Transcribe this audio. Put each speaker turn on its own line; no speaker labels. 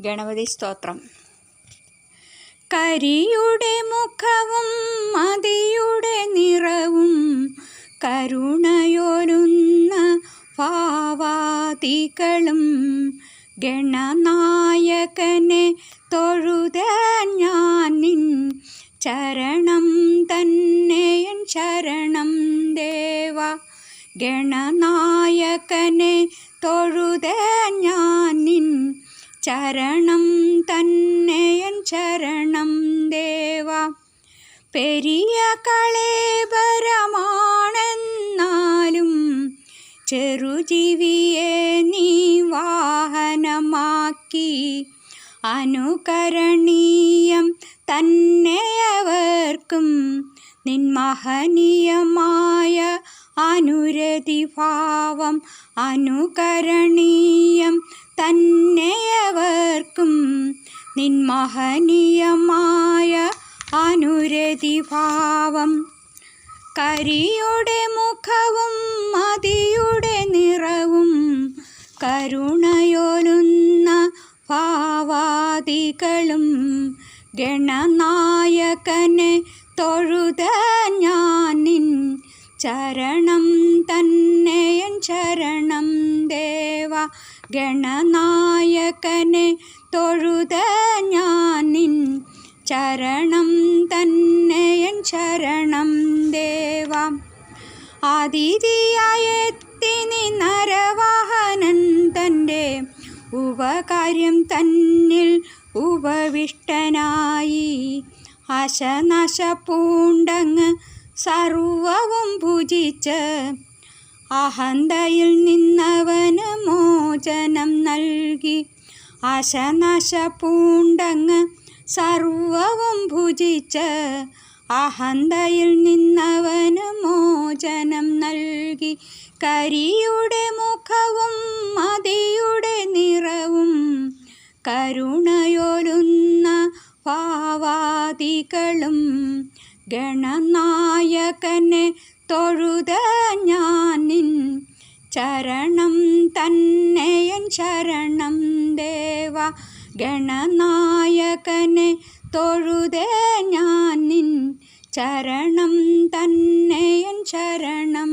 ഗണപതി സ്തോത്രം. കരിയുടെ മുഖവും മതിയുടെ നിറവും കരുണയൊരുന്ന ഭാവാദികളും ഗണനായകനെ തൊഴുത ഞാൻ നിൻ ചരണം തന്നെയൻ ശരണം ദേവ. ഗണനായകനെ തൊഴുത ഞാൻ നിൻ ചരണം തന്നെയൻ ചരണം ദേവ. പെരിയ കളേബരമാണെന്നാലും ചെറുജീവിയെ നീ വാഹനമാക്കി. അനുകരണീയം തന്നെയവർക്കും നിൻമഹനീയമായ അനുരതിഭാവം. അനുകരണീയം തന്നെയവർക്കും അനുരതി ഭാവം കരിയുടെ മുഖവും മതിയുടെ നിറവും കരുണയൊലുന്ന ഭാവാദികളും ഗണനായകനെ തൊഴുത ഞാനിൻ ചരണം തന്നെയൻ ദേവ ഗണനായകനെ തൊഴുത ഞാനിൻ ചരണം തന്നെയൻ ശരണം ദേവാം. അതിഥിയായെത്തി നരവാഹനൻ തന്റെ ഉപകാര്യം തന്നിൽ ഉപവിഷ്ടനായി. അശനശ പൂണ്ടങ്ങ് സർവവും ഭുജിച്ച് അഹന്തയിൽ നിന്നവന് മോചനം നൽകി. അശനശ പൂണ്ടങ്ങ് സർവവും ഭുജിച്ച് അഹന്തയിൽ നിന്നവന് മോചനം നൽകി. കരിയുടെ മുഖവും മതിയുടെ നിറവും കരുണയൊലുന്ന പാവാദികളും ഗണനായകനെ തൊഴുത ഞാൻ നിൻ ചരണം തന്നെയൻ ശരണം ദേവ ഗണനായകനെ തൊഴുതേ ഞാൻ നിൻ ചരണം തന്നെയൻ ശരണം